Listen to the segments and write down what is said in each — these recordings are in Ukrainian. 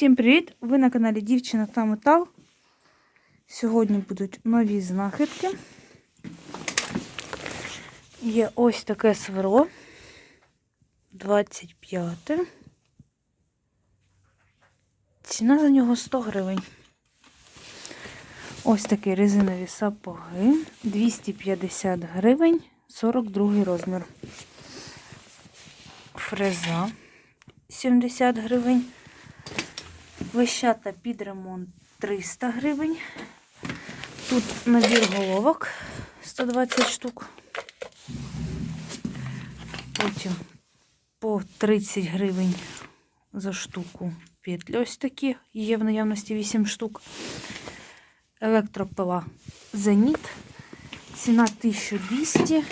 Всім привіт! Ви на каналі Дівчина та Метал. Сьогодні будуть нові знахідки. Є ось таке сверло 25. Ціна за нього 100 гривень. Ось такі резинові сапоги 250 гривень, 42 розмір. Фреза 70 гривень. Вищата під ремонт 300 гривень. Тут набір головок 120 штук. Потім по 30 гривень за штуку петлі ось такі. Є в наявності 8 штук. Електропила Зеніт. Ціна 1200.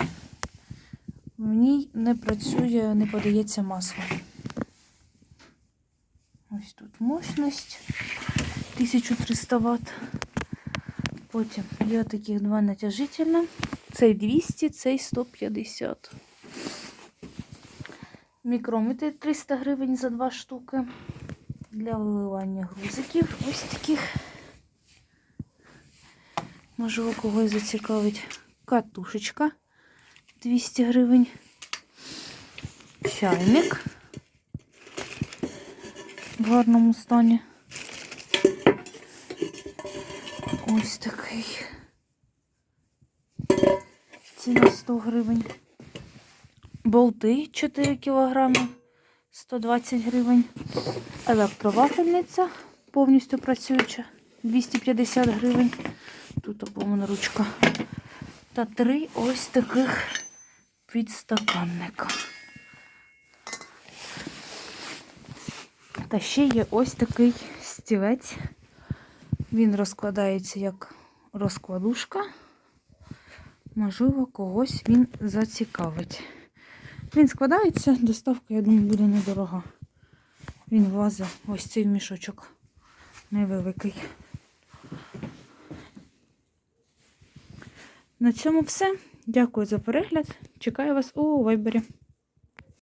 В ній не працює, не подається масло. Ось тут мощність 1300 Вт. Потім є таких два натяжителя. Цей 200, цей 150. Мікрометр 300 гривень за два штуки. Для виливання грузиків. Ось таких. Можливо, когось зацікавить. Катушечка 200 гривень. Чайник в гарному стані. Ось такий. Ціна 100 гривень. Болти 4 кілограми, 120 гривень. Електровафельниця повністю працююча, 250 гривень. Тут обомана ручка. Та три ось таких підстаканника. Та ще є ось такий стілець. Він розкладається як розкладушка. Можливо, когось він зацікавить. Він складається, доставка, я думаю, буде недорога. Він влазить ось цей мішочок невеликий. На цьому все. Дякую за перегляд. Чекаю вас у вайбері.